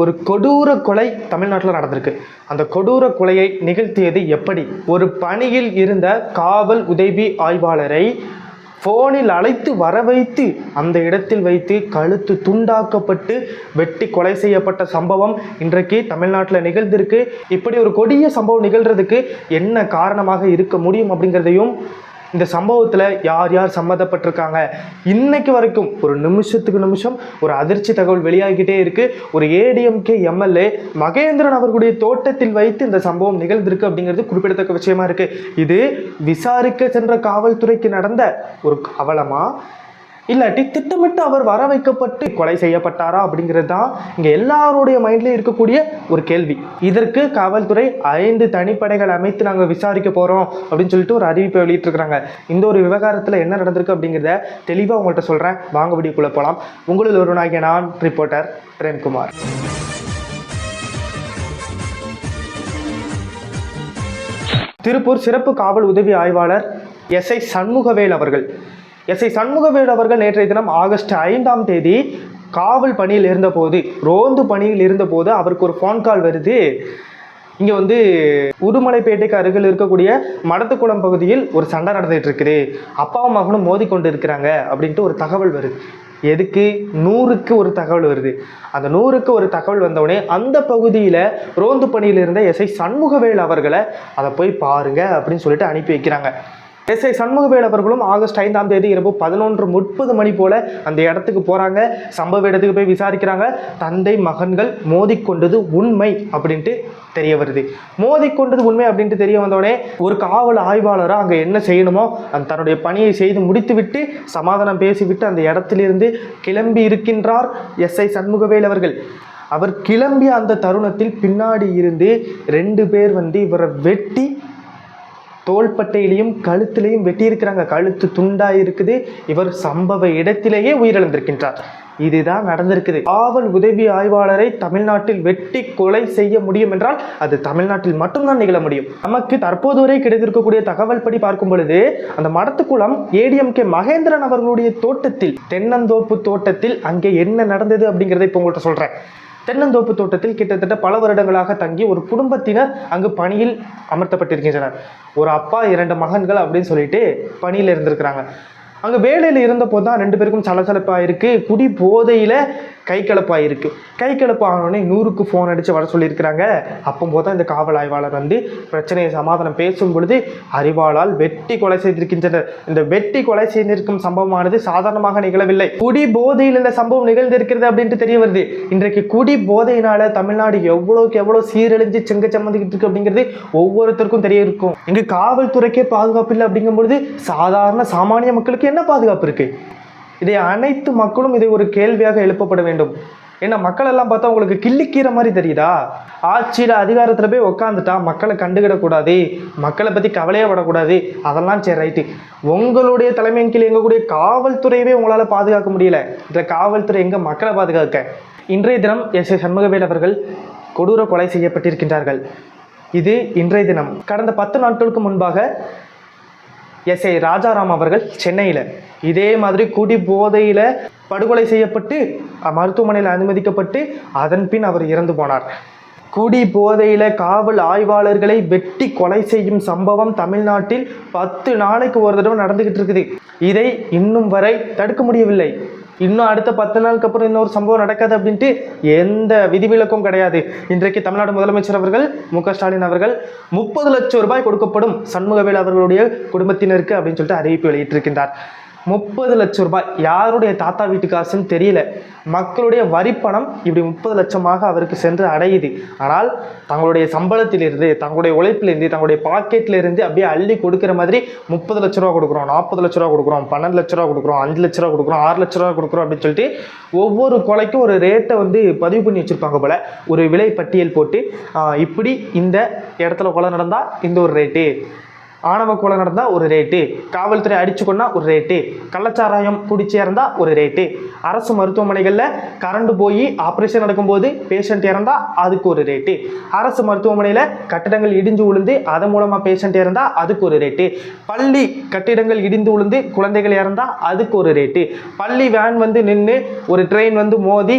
ஒரு கொடூர கொலை தமிழ்நாட்டில் நடந்திருக்கு. அந்த கொடூர கொலையை நிகழ்த்தியது எப்படி? ஒரு பணியில் இருந்த காவல் உதவி ஆய்வாளரை ஃபோனில் அழைத்து வர வைத்து அந்த இடத்தில் வைத்து கழுத்து துண்டாக்கப்பட்டு வெட்டி கொலை செய்யப்பட்ட சம்பவம் இன்றைக்கு தமிழ்நாட்டில் நிகழ்ந்திருக்கு. இப்படி ஒரு கொடிய சம்பவம் நிகழ்கிறதுக்கு என்ன காரணமாக இருக்க முடியும் அப்படிங்கிறதையும் இந்த சம்பவத்தில் யார் யார் சம்மந்தப்பட்டிருக்காங்க? இன்னைக்கு வரைக்கும் ஒரு நிமிஷத்துக்கு நிமிஷம் ஒரு அதிர்ச்சி தகவல் வெளியாகிட்டே இருக்கு. ஒரு ஏடிஎம்கே எம்எல்ஏ மகேந்திரன் அவர்களுடைய தோட்டத்தில் வைத்து இந்த சம்பவம் நிகழ்ந்திருக்கு அப்படிங்கிறது குறிப்பிடத்தக்க விஷயமா இருக்கு. இது விசாரிக்க சென்ற காவல்துறைக்கு நடந்த ஒரு அவலமா இல்லாட்டி திட்டமிட்டு அவர் வர வைக்கப்பட்டு கொலை செய்யப்பட்டாரா அப்படிங்கிறது தான் இங்கே எல்லாருடைய மைண்ட்லேயும் இருக்கக்கூடிய ஒரு கேள்வி. இதற்கு காவல்துறை ஐந்து தனிப்படைகள் அமைத்து நாங்கள் விசாரிக்க போகிறோம் அப்படின்னு சொல்லிட்டு ஒரு அறிவிப்பை வெளியிட்டிருக்கிறாங்க. இந்த ஒரு விவகாரத்தில் என்ன நடந்திருக்கு அப்படிங்கிறத தெளிவாக உங்கள்கிட்ட சொல்கிறேன் வாங்க வீடியோக்குள்ளே போகலாம் உங்களில் ஒருவனாகிய நான் ரிப்போர்ட்டர் பிரேம்குமார். திருப்பூர் சிறப்பு காவல் உதவி ஆய்வாளர் எஸ்ஐ சண்முகவேல் அவர்கள். எஸ்ஐ சண்முகவேல் அவர்கள் நேற்றைய தினம் ஆகஸ்ட் ஐந்தாம் தேதி காவல் பணியில் இருந்தபோது ரோந்து பணியில் இருந்தபோது அவருக்கு ஒரு ஃபோன் கால் வருது. இங்கே வந்து உடுமலைப்பேட்டைக்கு அருகில் இருக்கக்கூடிய மடத்துக்குளம் பகுதியில் ஒரு சண்டை நடந்துகிட்டு இருக்குது. அப்பாவும் மகனும் மோதி கொண்டு இருக்கிறாங்க அப்படின்ட்டு ஒரு தகவல் வருது. எதுக்கு? நூறுக்கு ஒரு தகவல் வருது. அந்த நூறுக்கு ஒரு தகவல் வந்தவுடனே அந்த பகுதியில் ரோந்து பணியில் இருந்த எஸ்ஐ சண்முகவேல் அவர்களை அதை போய் பாருங்க அப்படின்னு சொல்லிட்டு அனுப்பி வைக்கிறாங்க. எஸ்ஐ சண்முகவேல் அவர்களும் ஆகஸ்ட் ஐந்தாம் தேதி இரவு பதினொன்று முப்பது மணி போல அந்த இடத்துக்கு போறாங்க. சம்பவ இடத்துக்கு போய் விசாரிக்கிறாங்க. தந்தை மகன்கள் மோதிக்கொண்டது உண்மை அப்படின்ட்டு தெரிய வருது. மோதிக்கொண்டது உண்மை அப்படின்ட்டு தெரிய வந்தோடனே ஒரு காவல் ஆய்வாளராக அங்கே என்ன செய்யணுமோ அந்த தன்னுடைய பணியை செய்து முடித்துவிட்டு சமாதானம் பேசிவிட்டு அந்த இடத்திலிருந்து கிளம்பி இருக்கின்றார் எஸ்ஐ சண்முகவேல் அவர்கள். அவர் கிளம்பிய அந்த தருணத்தில் பின்னாடி இருந்து ரெண்டு பேர் வந்து இவரை வெட்டி தோள்பட்டையிலையும் கழுத்திலையும் வெட்டியிருக்கிறாங்க. கழுத்து துண்டா இருக்குது. இவர் சம்பவ இடத்திலேயே உயிரிழந்திருக்கின்றார். இதுதான் நடந்திருக்குது. காவல் உதவி ஆய்வாளரை தமிழ்நாட்டில் வெட்டி கொலை செய்ய முடியும் என்றால் அது தமிழ்நாட்டில் மட்டும்தான் நிகழ முடியும். நமக்கு தற்போது வரை கிடைத்திருக்கக்கூடிய தகவல் படி பார்க்கும் பொழுது அந்த மடத்துக்குளம் ஏடிஎம்கே மகேந்திரன் அவர்களுடைய தோட்டத்தில் தென்னந்தோப்பு தோட்டத்தில் அங்கே என்ன நடந்தது அப்படிங்கிறத இப்போ உங்கள்கிட்ட சொல்றேன். தென்னந்தோப்பு தோட்டத்தில் கிட்டத்தட்ட பல வருடங்களாக தங்கி ஒரு குடும்பத்தினர் அங்கு பணியில் அமர்த்தப்பட்டிருக்கின்றனர். ஒரு அப்பா இரண்டு மகன்கள் அப்படின்னு சொல்லிட்டு பணியில் இருந்திருக்கிறாங்க. அங்கே வேலையில் இருந்தபோது தான் ரெண்டு பேருக்கும் சலசலப்பாக இருக்குது குடி போதையில் கை கலப்பாக இருக்கு கை ஆனோடனே நூறுக்கு ஃபோன் அடித்து வர சொல்லியிருக்கிறாங்க. அப்போ தான் இந்த காவல் ஆய்வாளர் வந்து பிரச்சனையை சமாதானம் பேசும் பொழுது அறிவாளால் வெட்டி கொலை செய்திருக்கின்றனர். இந்த வெட்டி கொலை செய்திருக்கும் சம்பவமானது சாதாரணமாக நிகழவில்லை. குடி போதையில் இந்த சம்பவம் நிகழ்ந்திருக்கிறது அப்படின்ட்டு தெரிய வருது. இன்றைக்கு குடி போதையினால தமிழ்நாடு எவ்வளோக்கு எவ்வளோ சீரழிஞ்சு செங்க சம்மந்திக்கிட்டு இருக்கு அப்படிங்கிறது ஒவ்வொருத்தருக்கும் தெரிய இருக்கும். இங்கு காவல்துறைக்கே பாதுகாப்பு இல்லை அப்படிங்கும்பொழுது சாதாரண சாமானிய மக்களுக்கு என்ன பாதுகாப்பு இருக்குது இதை அனைத்து மக்களும் இதை ஒரு கேள்வியாக எழுப்பப்பட வேண்டும். ஏன்னா மக்கள் எல்லாம் பார்த்தா உங்களுக்கு கிள்ளிக்கீரை மாதிரி தெரியுதா? ஆட்சியில் அதிகாரத்தில் போய் உக்காந்துட்டா மக்களை கண்டுக்கிடக்கூடாது மக்களை பற்றி கவலையே படக்கூடாது. அதெல்லாம் சரி ரைட்டு. உங்களுடைய தலைமையின் கீழ் எங்கக்கூடிய காவல்துறையவே உங்களால் பாதுகாக்க முடியல. இதில் காவல்துறை எங்கே மக்களை பாதுகாக்க? இன்றைய தினம் எஸ். ஏ சண்முகவேல் அவர்கள் கொடூர கொலை செய்யப்பட்டிருக்கின்றார்கள். இது இன்றைய தினம். கடந்த பத்து நாட்களுக்கு முன்பாக எஸ் ஏ ராஜாராம் அவர்கள் சென்னையில். இதே மாதிரி குடி போதையில் படுகொலை செய்யப்பட்டு மருத்துவமனையில் அனுமதிக்கப்பட்டு அதன் பின் அவர் இறந்து போனார். குடி போதையில் காவல் ஆய்வாளர்களை வெட்டி கொலை செய்யும் சம்பவம் தமிழ்நாட்டில் பத்து நாளைக்கு ஒரு தடவை நடந்துகிட்டு இருக்குது. இதை இன்னும் வரை தடுக்க முடியவில்லை. இன்னும் அடுத்த பத்து நாளுக்கு அப்புறம் இன்னொரு சம்பவம் நடக்காது அப்படின்ட்டு எந்த விதிவிலக்கும் கிடையாது. இன்றைக்கு தமிழ்நாடு முதலமைச்சர் அவர்கள் மு ஸ்டாலின் அவர்கள் முப்பது லட்சம் ரூபாய் கொடுக்கப்படும் சண்முகவேல் அவர்களுடைய குடும்பத்தினருக்கு அப்படின்னு சொல்லிட்டு அறிவிப்பு வெளியிட்டிருக்கின்றார். முப்பது லட்சம் ரூபாய். யாருடைய தாத்தா வீட்டு காசுன்னு தெரியல. மக்களுடைய வரிப்பணம் இப்படி முப்பது லட்சமாக அவருக்கு சென்று அடையுது. ஆனால் தங்களுடைய சம்பளத்திலிருந்து தங்களுடைய உழைப்பிலிருந்து தங்களுடைய பாக்கெட்லேருந்து அப்படியே அள்ளி கொடுக்குற மாதிரி முப்பது லட்ச ரூபா கொடுக்குறோம் நாற்பது லட்ச ரூபா கொடுக்குறோம் பன்னெண்டு லட்ச ரூபா கொடுக்குறோம் அஞ்சு லட்ச ரூபா கொடுக்குறோம் ஆறு லட்ச ரூபா கொடுக்குறோம் அப்படின்னு சொல்லிட்டு ஒவ்வொரு கொலைக்கும் ஒரு ரேட்டை வந்து பதிவு பண்ணி வச்சிருப்பாங்க போல. ஒரு விலை பட்டியல் போட்டு இப்படி இந்த இடத்துல கொலை நடந்தால் இந்த ஒரு ரேட்டு ஆணவ கொலை நடந்தால் ஒரு ரேட்டு காவல்துறை அடிச்சு கொண்டா ஒரு ரேட்டு கள்ளச்சாராயம் குடிச்சு இறந்தா ஒரு ரேட்டு அரசு மருத்துவமனைகளில் கரண்ட் போய் ஆப்ரேஷன் நடக்கும்போது பேஷண்ட் இறந்தா அதுக்கு ஒரு ரேட்டு அரசு மருத்துவமனையில் கட்டிடங்கள் இடிஞ்சு விழுந்து அதன் மூலமாக பேஷண்ட் இறந்தா அதுக்கு ஒரு ரேட்டு பள்ளி கட்டிடங்கள் இடிந்து விழுந்து குழந்தைகள் இறந்தா அதுக்கு ஒரு ரேட்டு பள்ளி வேன் வந்து நின்று ஒரு ட்ரெயின் வந்து மோதி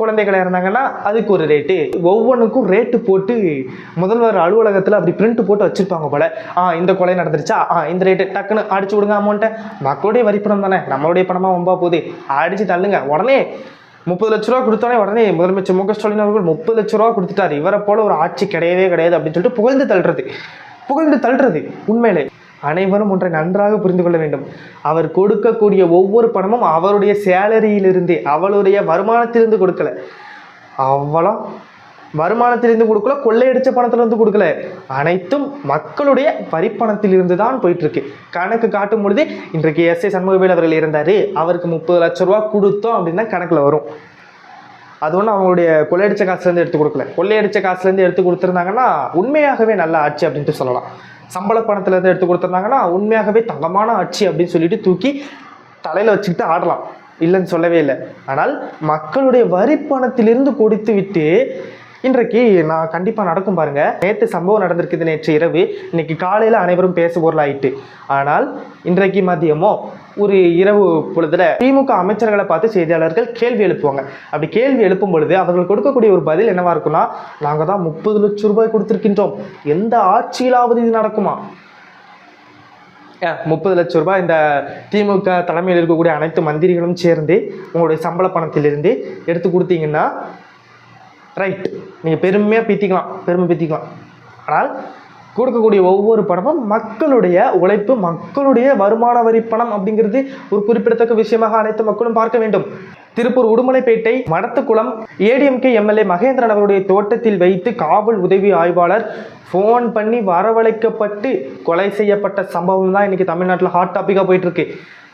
குழந்தைகளாக இருந்தாங்கன்னா அதுக்கு ஒரு ரேட்டு ஒவ்வொன்றுக்கும் ரேட்டு போட்டு முதல்வர் அலுவலகத்தில் அப்படி பிரிண்ட் போட்டு வச்சுருப்பாங்க போல. ஆ இந்த கொலை நடந்துருச்சா? ஆ இந்த ரேட்டு டக்குன்னு அடிச்சு விடுங்க அமௌண்ட்டை மக்களுடைய வரிப்பணம் தானே. நம்மளுடைய பணமாக வம்பா போகுது. அடிச்சு தள்ளுங்க. உடனே முப்பது லட்ச ரூபா கொடுத்தோடனே உடனே முதலமைச்சர் மு க ஸ்டாலின் அவர்கள் முப்பது லட்ச ரூபா கொடுத்துட்டாரு. இவரை போல ஒரு ஆட்சி கிடையவே கிடையாது அப்படின்னு சொல்லிட்டு புகழ்ந்து தள்ளுறது. புகழ்ந்து தள்ளுறது உண்மையிலே. அனைவரும் ஒன்றை நன்றாக புரிந்து கொள்ள வேண்டும். அவர் கொடுக்கக்கூடிய ஒவ்வொரு பணமும் அவருடைய சேலரியிலிருந்தே அவளுடைய வருமானத்திலிருந்து கொடுக்கல. அவ்வளோ வருமானத்திலிருந்து கொடுக்கல கொள்ளையடிச்ச பணத்திலிருந்து கொடுக்கல. அனைத்தும் மக்களுடைய வரிப்பணத்திலிருந்து தான் போயிட்டுருக்கு. கணக்கு காட்டும் பொழுது இன்றைக்கு எஸ் ஏ சண்முகவேல் அவர்கள் இருந்தார் அவருக்கு முப்பது லட்ச ரூபா கொடுத்தோம் அப்படின்னா கணக்கில் வரும். அது ஒன்றும் அவங்களுடைய கொள்ளையடிச்ச காசுலேருந்து எடுத்து கொடுக்கல. கொள்ளையடிச்ச காசுலேருந்து எடுத்து கொடுத்துருந்தாங்கன்னா உண்மையாகவே நல்ல ஆட்சி அப்படின்ட்டு சொல்லலாம். சம்பள பணத்துலேருந்து எடுத்து கொடுத்துருந்தாங்கன்னா உண்மையாகவே தங்கமான ஆட்சி அப்படின்னு சொல்லிட்டு தூக்கி தலையில் வச்சுக்கிட்டு ஆடலாம். இல்லைன்னு சொல்லவே இல்லை. ஆனால் மக்களுடைய வரி பணத்திலிருந்து கொடுத்து விட்டு இன்றைக்கு நான் கண்டிப்பாக நடக்கும் பாருங்க. நேற்று சம்பவம் நடந்திருக்குது நேற்று இரவு. இன்னைக்கு காலையில் அனைவரும் பேச பொருளாயிட்டு ஆனால் இன்றைக்கு மதியமோ ஒரு இரவு பொழுதுல திமுக அமைச்சர்களை பார்த்து செய்தியாளர்கள் கேள்வி எழுப்புவாங்க. அப்படி கேள்வி எழுப்பும் பொழுது அவர்கள் கொடுக்கக்கூடிய ஒரு பதில் என்னவா இருக்கும்னா நாங்கள் தான் முப்பது லட்சம் ரூபாய் கொடுத்துருக்கின்றோம். எந்த ஆட்சியிலாவது இது நடக்குமா? முப்பது லட்சம் ரூபாய் இந்த திமுக தலைமையில் இருக்கக்கூடிய அனைத்து மந்திரிகளும் சேர்ந்து உங்களுடைய சம்பள பணத்திலிருந்து எடுத்து கொடுத்தீங்கன்னா ரைட் நீங்கள் பெருமையாக பீத்திக்கலாம். பெருமை பீத்திக்கலாம். ஆனால் கொடுக்கக்கூடிய ஒவ்வொரு பணமும் மக்களுடைய உழைப்பு மக்களுடைய வருமான வரி பணம் அப்படிங்கிறது ஒரு குறிப்பிடத்தக்க விஷயமாக அனைத்து மக்களும் பார்க்க வேண்டும். திருப்பூர் உடுமலைப்பேட்டை மடத்துக்குளம் ஏடிஎம்கே எம்எல்ஏ மகேந்திரன் அவருடைய தோட்டத்தில் வைத்து காவல் உதவி ஆய்வாளர் ஃபோன் பண்ணி வரவழைக்கப்பட்டு கொலை செய்யப்பட்ட சம்பவம் தான் இன்னைக்கு தமிழ்நாட்டில் ஹாட் டாப்பிக்காக போயிட்டுருக்கு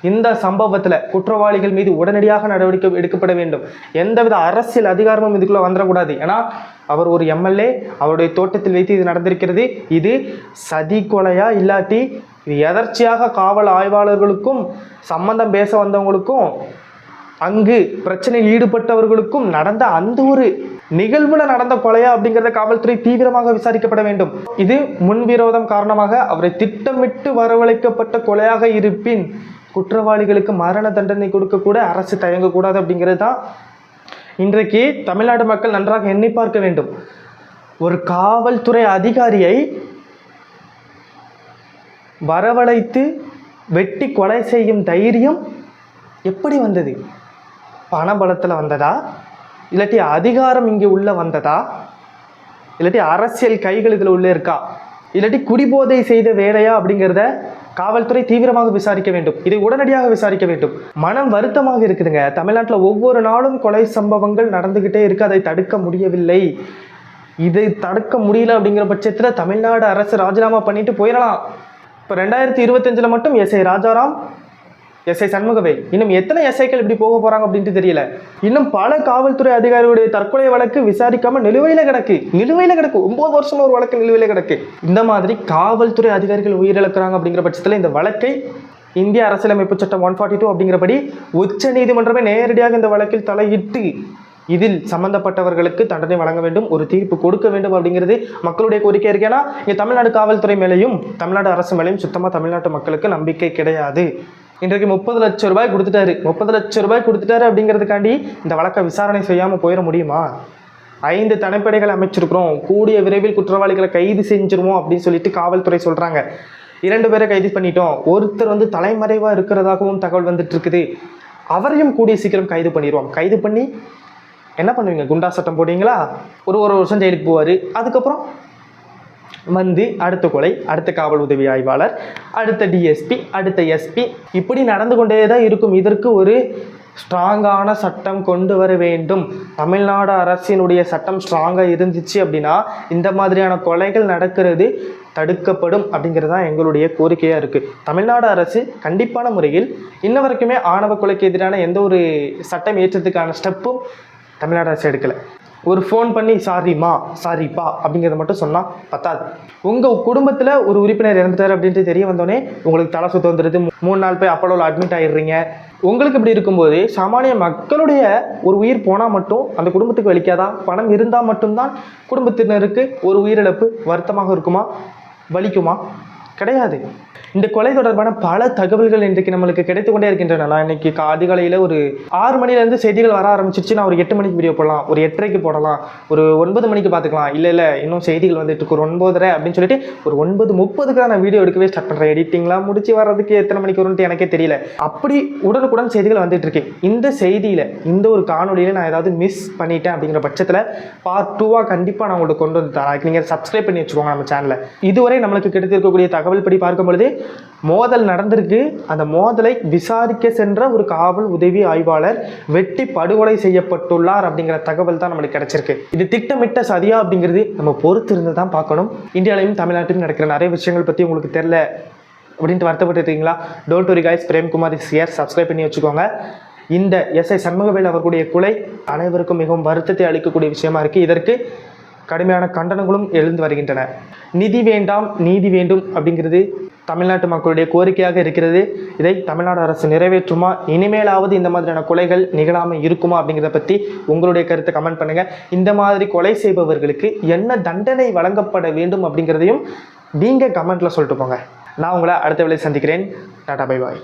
இந்த சம்பவத்தில் குற்றவாளிகள் மீது உடனடியாக நடவடிக்கை எடுக்கப்பட வேண்டும். எந்தவித அரசியல் அதிகாரமும் இதுக்குள்ளே வந்துடக்கூடாது ஏன்னா அவர் ஒரு எம்எல்ஏ அவருடைய தோட்டத்தில் வைத்து இது நடந்திருக்கிறது. இது சதி கொலையா இல்லாட்டி இது எதர்ச்சியாக காவல் ஆய்வாளர்களுக்கும் சம்பந்தம் பேச வந்தவங்களுக்கும் அங்கு பிரச்சனையில் ஈடுபட்டவர்களுக்கும் நடந்த அந்த ஒரு நிகழ்வுல நடந்த கொலையா அப்படிங்கிறத காவல்துறை தீவிரமாக விசாரிக்கப்பட வேண்டும். இது முன்விரோதம் காரணமாக அவரை திட்டமிட்டு வரவழைக்கப்பட்ட கொலையாக இருப்பின் குற்றவாளிகளுக்கு மரண தண்டனை கொடுக்க கூட அரசு தயங்கக்கூடாது அப்படிங்கிறது தான் இன்றைக்கு தமிழ்நாடு மக்கள் நன்றாக எண்ணி பார்க்க வேண்டும். ஒரு காவல்துறை அதிகாரியை வரவழைத்து வெட்டி கொலை செய்யும் தைரியம் எப்படி வந்தது? பணபலத்தில் வந்ததா? இல்லாட்டி அதிகாரம் இங்கே உள்ளே வந்ததா? இல்லாட்டி அரசியல் கைகள் இதில் உள்ளே இருக்கா? இல்லாட்டி குடிபோதை செய்த வேலையா அப்படிங்கிறத காவல்துறை தீவிரமாக விசாரிக்க வேண்டும். இதை உடனடியாக விசாரிக்க வேண்டும். மனம் வருத்தமாக இருக்குதுங்க. தமிழ்நாட்டில் ஒவ்வொரு நாளும் கொலை சம்பவங்கள் நடந்துக்கிட்டே இருக்கு. அதை தடுக்க முடியவில்லை. இதை தடுக்க முடியல அப்படிங்கிற பட்சத்தில் தமிழ்நாடு அரசு ராஜினாமா பண்ணிட்டு போயிடலாம். இப்போ ரெண்டாயிரத்தி இருபத்தஞ்சில் மட்டும் எஸ்ஐ ராஜாராம் எஸ்ஐ சண்முகவே இன்னும் எத்தனை எஸ்ஐக்கள் இப்படி போக போறாங்க அப்படின்ட்டு தெரியல. இன்னும் பல காவல்துறை அதிகாரிகளுடைய தற்கொலை வழக்கு விசாரிக்காம நிலுவையில கிடக்கு. நிலுவையில கிடக்கு. ஒன்பது வருஷமா ஒரு வழக்கு நிலுவையில கிடக்கு. இந்த மாதிரி காவல்துறை அதிகாரிகள் உயிரிழக்கிறாங்க அப்படிங்கிற பட்சத்தில் இந்த வழக்கை இந்திய அரசியலமைப்பு சட்டம் ஒன் ஃபார்ட்டி டூ அப்படிங்கிறபடி உச்ச நீதிமன்றமே நேரடியாக இந்த வழக்கில் தலையிட்டு இதில் சம்பந்தப்பட்டவர்களுக்கு தண்டனை வழங்க வேண்டும் ஒரு தீர்ப்பு கொடுக்க வேண்டும் அப்படிங்கிறது மக்களுடைய கோரிக்கை இருக்கேன்னா இங்கே தமிழ்நாடு காவல்துறை மேலேயும் தமிழ்நாடு அரசு மேலேயும் சுத்தமாக தமிழ்நாட்டு மக்களுக்கு நம்பிக்கை கிடையாது. இன்றைக்கு முப்பது லட்சம் ரூபாய் கொடுத்துட்டாரு. முப்பது லட்சம் ரூபாய் கொடுத்துட்டாரு அப்படிங்கிறதுக்காண்டி இந்த வழக்கை விசாரணை செய்யாமல் போயிட முடியுமா? ஐந்து தனிப்படைகள் அமைச்சிருக்கிறோம். கூடிய விரைவில் குற்றவாளிகளை கைது செஞ்சிருவோம் அப்படின்னு சொல்லிட்டு காவல்துறை சொல்கிறாங்க இரண்டு பேரை கைது பண்ணிட்டோம். ஒருத்தர் வந்து தலைமறைவாக இருக்கிறதாகவும் தகவல் வந்துட்டு இருக்குது அவரையும் கூடிய சீக்கிரம் கைது பண்ணிடுவோம். கைது பண்ணி என்ன பண்ணுவீங்க? குண்டா சட்டம் போடுவீங்களா? ஒரு ஒரு வருஷம் ஜெயிலுக்கு போவார். அதுக்கப்புறம் வந்து அடுத்த கொலை அடுத்த காவல் உதவி ஆய்வாளர் அடுத்த டிஎஸ்பி அடுத்த எஸ்பி இப்படி நடந்து கொண்டே தான் இருக்கும். இதற்கு ஒரு ஸ்ட்ராங்கான சட்டம் கொண்டு வர வேண்டும். தமிழ்நாடு அரசினுடைய சட்டம் ஸ்ட்ராங்காக இருந்துச்சு அப்படின்னா இந்த மாதிரியான கொலைகள் நடக்கிறது தடுக்கப்படும் அப்படிங்கிறது தான் எங்களுடைய கோரிக்கையாக இருக்குது தமிழ்நாடு அரசு கண்டிப்பான முறையில் இன்ன வரைக்குமே ஆணவ கொலைக்கு எதிரான எந்த ஒரு சட்டம் ஏற்றத்துக்கான ஸ்டெப்பும் தமிழ்நாடு அரசு எடுக்கலை. ஒரு ஃபோன் பண்ணி சாரிம்மா சாரிப்பா அப்படிங்கிறத மட்டும் சொன்னால் பத்தாது. உங்கள் குடும்பத்தில் ஒரு உறுப்பினர் இறந்துட்டார் அப்படின்ட்டு தெரிய வந்தோடனே உங்களுக்கு தலை சுத்த வந்துடுது மூணு நாள் போய் அப்பளோவில் அட்மிட் ஆகிடுறீங்க உங்களுக்கு இப்படி இருக்கும்போது சாமானிய மக்களுடைய ஒரு உயிர் போனால் மட்டும் அந்த குடும்பத்துக்கு வலிக்காதா? பணம் இருந்தால் மட்டும்தான் குடும்பத்தினருக்கு ஒரு உயிரிழப்பு வருத்தமாக இருக்குமா? வலிக்குமா? கிடையாது. இந்த கொலை தொடர்பான பல தகவல்கள் இன்றைக்கு நம்மளுக்கு கிடைத்து கொண்டே இருக்கின்றன. நான் இன்னைக்கு அதிகாலையில் ஒரு ஆறு மணிலேருந்து செய்திகள் வர ஆரம்பிச்சிருச்சு. நான் ஒரு எட்டு மணிக்கு வீடியோ போடலாம் ஒரு எட்டரைக்கு போடலாம் ஒரு ஒன்பது மணிக்கு பார்த்துக்கலாம். இல்லை இல்லை இன்னும் செய்திகள் வந்துட்டு இருக்கு. ஒரு ஒன்பதரை அப்படின்னு சொல்லிட்டு ஒரு ஒன்பது முப்பதுக்கு நான் வீடியோ எடுக்கவே ஸ்டார்ட் பண்ணுறேன் எடிட்டிங்லாம் முடிச்சு வர்றதுக்கு எத்தனை மணிக்கு வரும்னு எனக்கே தெரியல. அப்படி உடனுக்குடன் செய்திகள் வந்துட்டு இருக்கு. இந்த செய்தியில் இந்த ஒரு காணொலியில் நான் ஏதாவது மிஸ் பண்ணிட்டேன் அப்படிங்கிற பட்சத்தில் பார்ட் டூவாக கண்டிப்பாக நான் உங்களுக்கு கொண்டு வந்து தரேன். நீங்கள் சப்ஸ்கிரைப் பண்ணி வச்சுக்கோங்க நம்ம சேனலில் இதுவரை நம்மளுக்கு கிடைத்திருக்கக்கூடிய தகவல் படி பார்க்கும் பொழுது மோதல் நடந்திருக்கு. அந்த மோதலை விசாரிக்க சென்ற ஒரு காவல் உதவி ஆய்வாளர் வெட்டி படுகொலை செய்யப்பட்டுள்ளார் அப்படிங்கிற தகவல் தான் நம்மளுக்கு கிடைச்சிருக்கு. இது திட்டமிட்ட சதியா அப்படிங்கிறது நம்ம பொறுத்து இருந்து தான் பார்க்கணும். இந்தியாவிலையும் தமிழ்நாட்டிலும் நடக்கிற நிறைய விஷயங்கள் பற்றி உங்களுக்கு தெரில அப்படின்ட்டு வருத்தப்பட்டுருக்கீங்களா don't worry guys Premkumar is here subscribe பண்ணி வச்சுக்கோங்க. இந்த எஸ்ஐ சண்முகவேல் அவர்களுடைய கொலை அனைவருக்கும் மிகவும் வருத்தத்தை அளிக்கக்கூடிய விஷயமா இருக்குது இதற்கு கடுமையான கண்டனங்களும் எழுந்து வருகின்றன. நிதி வேண்டாம் நீதி வேண்டும் அப்படிங்கிறது தமிழ்நாட்டு மக்களுடைய கோரிக்கையாக இருக்கிறது. இதை தமிழ்நாடு அரசு நிறைவேற்றுமா? இனிமேலாவது இந்த மாதிரியான கொலைகள் நிகழாமல் இருக்குமா அப்படிங்கிறத பற்றி உங்களுடைய கருத்தை கமெண்ட் பண்ணுங்கள் இந்த மாதிரி கொலை செய்பவர்களுக்கு என்ன தண்டனை வழங்கப்பட வேண்டும் அப்படிங்கிறதையும் நீங்கள் கமெண்ட்டில் சொல்லிட்டு போங்க. நான் உங்களை அடுத்த வேலை சந்திக்கிறேன். Tata bye bye.